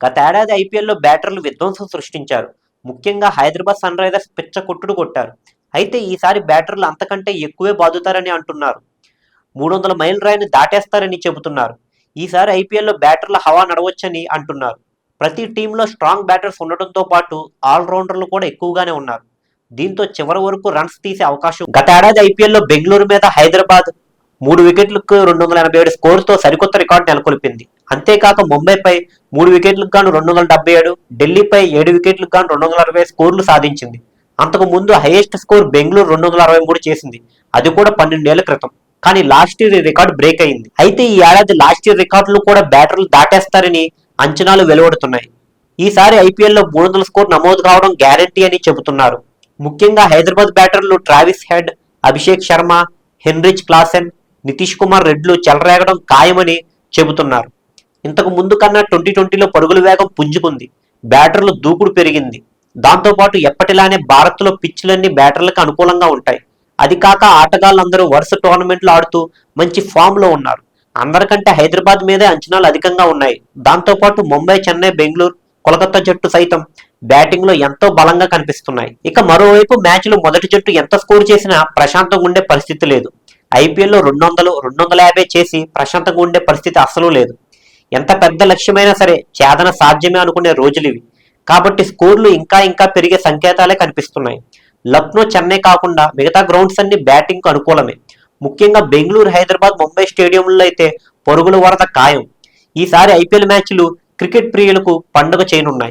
గతేడాది ఐపీఎల్లో బ్యాటర్లు విధ్వంసం సృష్టించారు. ముఖ్యంగా హైదరాబాద్ సన్ రైజర్స్ పిచ్చ కొట్టుడు కొట్టారు. అయితే ఈసారి బ్యాటర్లు అంతకంటే ఎక్కువే బాదుతారని అంటున్నారు. మూడు వందల మైల్ రాయిని దాటేస్తారని చెబుతున్నారు. ఈసారి ఐపీఎల్లో బ్యాటర్ల హవా నడవచ్చని అంటున్నారు. ప్రతి టీంలో స్ట్రాంగ్ బ్యాటర్స్ ఉండడంతో పాటు ఆల్రౌండర్లు కూడా ఎక్కువగానే ఉన్నారు. దీంతో చివరి వరకు రన్స్ తీసే అవకాశం గత ఏడాది ఐపీఎల్లో బెంగళూరు మీద హైదరాబాద్ మూడు వికెట్లకు రెండు వందల ఎనభై ఏడు స్కోరుతో సరికొత్త రికార్డు నెలకొల్పింది. అంతేకాక ముంబైపై మూడు వికెట్లకు గాను రెండు వందల డెబ్బై ఏడు ఢిల్లీపై ఏడు వికెట్లకు గాను రెండు వందల అరవై స్కోర్లు సాధించింది. అంతకు ముందు హైయెస్ట్ స్కోర్ బెంగళూరు రెండు వందల అరవై మూడు చేసింది. అది కూడా పన్నెండేళ్ళ క్రితం. కానీ లాస్ట్ ఇయర్ రికార్డు బ్రేక్ అయింది. అయితే ఈ ఏడాది లాస్ట్ ఇయర్ రికార్డులు కూడా బ్యాటర్లు దాటేస్తారని అంచనాలు వెలువడుతున్నాయి. ఈసారి ఐపీఎల్లో మూడు వందల స్కోర్ నమోదు కావడం గ్యారంటీ అని చెబుతున్నారు. ముఖ్యంగా Hyderabad బ్యాటర్లు Travis Head Abhishek Sharma Heinrich Klaasen Nitish Kumar రెడ్లు చెలరేగడం ఖాయమని చెబుతున్నారు. ఇంతకు ముందు కన్నా ట్వంటీ ట్వంటీలో పరుగుల వేగం పుంజుకుంది. బ్యాటర్లు దూకుడు పెరిగింది. దాంతోపాటు ఎప్పటిలానే భారత్లో పిచ్లన్నీ బ్యాటర్లకు అనుకూలంగా ఉంటాయి. అది కాక ఆటగాళ్ళందరూ వరుస టోర్నమెంట్లు ఆడుతూ మంచి ఫామ్లో ఉన్నారు. అందరికంటే హైదరాబాద్ మీదే అంచనాలు అధికంగా ఉన్నాయి. దాంతోపాటు ముంబై చెన్నై బెంగళూరు కోలకత్తా జట్టు సైతం బ్యాటింగ్లో ఎంతో బలంగా కనిపిస్తున్నాయి. ఇక మరోవైపు మ్యాచ్లో మొదటి జట్టు ఎంత స్కోర్ చేసినా ప్రశాంతంగా ఉండే పరిస్థితి లేదు. ఐపీఎల్లో రెండు వందలు రెండు వందల యాభై చేసి ప్రశాంతంగా ఉండే పరిస్థితి అస్సలు లేదు. ఎంత పెద్ద లక్ష్యమైనా సరే ఛేదన సాధ్యమే అనుకునే రోజులు ఇవి. కాబట్టి స్కోర్లు ఇంకా ఇంకా పెరిగే సంకేతాలే కనిపిస్తున్నాయి. లక్నో చెన్నై కాకుండా మిగతా గ్రౌండ్స్ అన్ని బ్యాటింగ్కు అనుకూలమే. ముఖ్యంగా బెంగళూరు హైదరాబాద్ ముంబై స్టేడియంలో అయితే పరుగుల వరద ఖాయం. ఈసారి ఐపీఎల్ మ్యాచ్లు క్రికెట్ ప్రియులకు పండుగ చేయనున్నాయి.